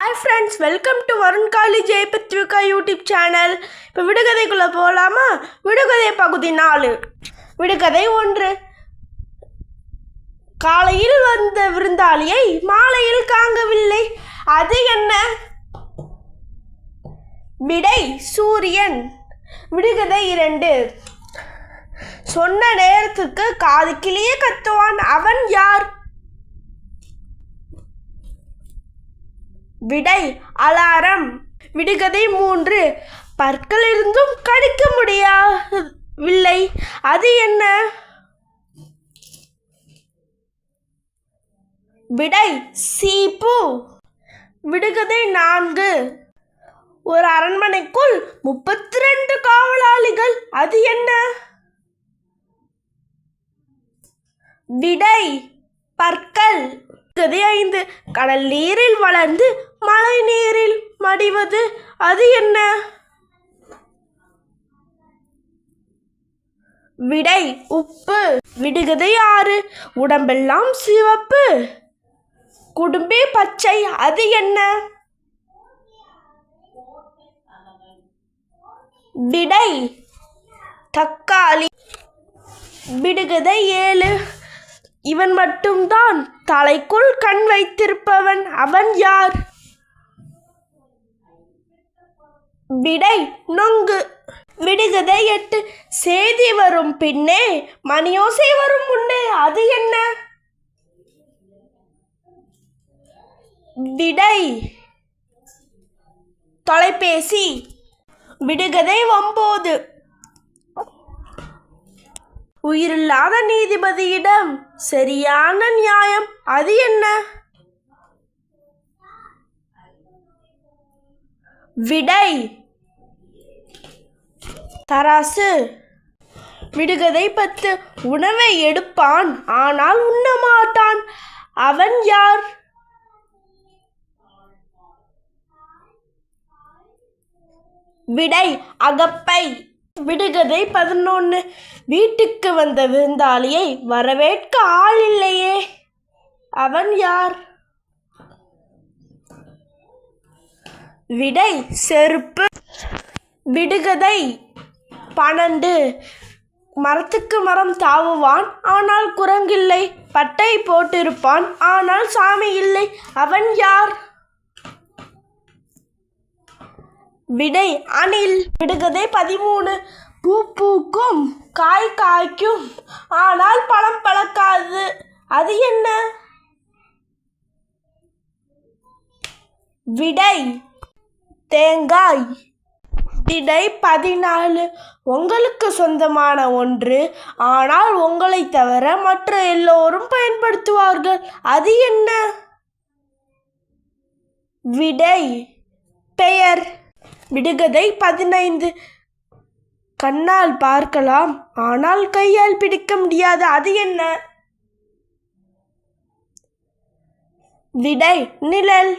Hi friends welcome to Varun காலி ஜெய் Patrika YouTube channel இப்போ விடுகதைக்குள்ளே போகலாமா விடுகதை பகுதி நாலு. விடுகதை ஒன்று. காலையில் வந்த விருந்தாளியை மாலையில் காங்கவில்லை. அது என்ன? விடை சூரியன். விடுகதை இரண்டு. சொன்ன நேரத்துக்கு காது கிளியே கத்துவான். அவன் யார்? விடை அலாரம். விடுகதை மூன்று பற்கள் இருந்தும் கடிக்க முடியவில்லை. அது என்ன? விடை சீப்பு. விடுகதை நான்கு ஒரு அரண்மனைக்குள் முப்பத்தி ரெண்டு காவலாளிகள். அது என்ன? விடை பற்கள். கதை ஐந்து கடல் நீரில் வளர்ந்து மழை நீரில் மடிவது அது என்ன? விடை உப்பு. விடுகதை ஆறு. உடம்பெல்லாம் சிவப்பு. குடும்பே பச்சை. அது என்ன? விடை தக்காளி. விடுகதை ஏழு. இவன் மட்டும்தான் தலைக்குள் கண் வைத்திருப்பவன். அவன் யார்? விடை நொங்கு. விடுகதை எட்டு. செய்தி வரும் பின்னே மணியோசை வரும் முன்னே அது என்ன? விடை தொலைபேசி. விடுகதை ஒம்போது. உயிரில்லாத நீதிபதியிடம் சரியான நியாயம் அது என்ன? விடை. தராசு. விடுகதை பத்து. உணவை எடுப்பான் ஆனால் உண்ணமாட்டான். அவன் யார்? விடை அகப்பை. விடுகதை பதினொன்று வீட்டுக்கு வந்த விருந்தாளியை வரவேற்க ஆள் இல்லையே. அவன் யார்? விடை செருப்பு. விடுகதை பன்னெண்டு. மரத்துக்கு மரம் தாவுவான் ஆனால் குரங்கில்லை. பட்டை போட்டிருப்பான் ஆனால் சாமி இல்லை. அவன் யார்? விடை அணில். விடுகதை பதிமூணு. பூ பூக்கும் காய் காய்க்கும் ஆனால் பழம் பழக்காது. அது என்ன? விடை தேங்காய். விடை பதினாலு. உங்களுக்கு சொந்தமான ஒன்று. ஆனால் உங்களை தவிர மற்ற எல்லோரும் பயன்படுத்துவார்கள். அது என்ன? விடை. பெயர். விடுகதை பதினைந்து. கண்ணால் பார்க்கலாம். ஆனால் கையால் பிடிக்க முடியாது. அது என்ன? விடை. நிழல்.